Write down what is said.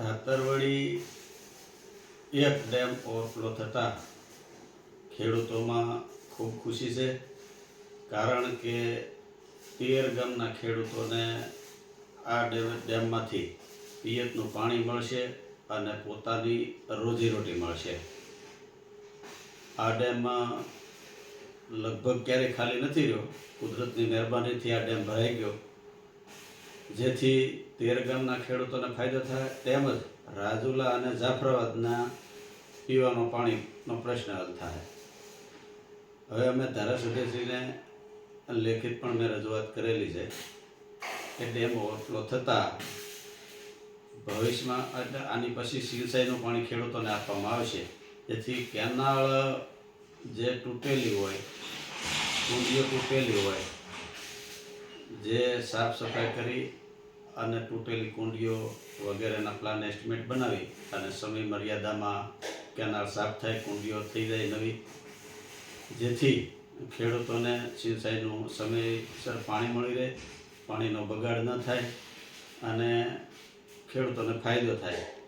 ધાતરવડી એક dam overflow થતાં ખેડૂતોમાં ખૂબ ખુશી છે, કારણ કે તેર ગામના ખેડૂતોને આ ડેમ, ડેમમાંથી પિયતનું પાણી મળશે અને પોતાની રોજીરોટી મળશે. આ ડેમમાં લગભગ ક્યારેય ખાલી નથી રહ્યો, કુદરતની મહેરબાનીથી આ ડેમ ભરાઈ ગયો. જેથી તેર ગામના ખેડૂતોને ફાયદો થાય. તેમજ રાજુલા અને જાફરાબાદના પીવાનું પાણીનો પ્રશ્ન હલ થાય. હવે અમે ધારાસભ્યશ્રીને લેખિત પણ મેં રજૂઆત કરેલી છે કે ડેમ ઓવરફ્લો થતાં ભવિષ્યમાં એટલે આની પછી સિંચાઈનું પાણી ખેડૂતોને આપવામાં આવશે. જેથી કેનાળ જે તૂટેલી હોય, કુંડીઓ તૂટેલી હોય, જે સાફ સફાઈ કરી અને તૂટેલી કુંડીઓ વગેરેના પ્લાન એસ્ટિમેટ બનાવી અને સમય મર્યાદામાં કેનાલ સાફ થાય, કુંડીઓ થઈ જાય નવી. જેથી ખેડૂતોને સિંચાઈનું સમયસર પાણી મળી રહે, પાણીનો બગાડ ન થાય અને ખેડૂતોને ફાયદો થાય.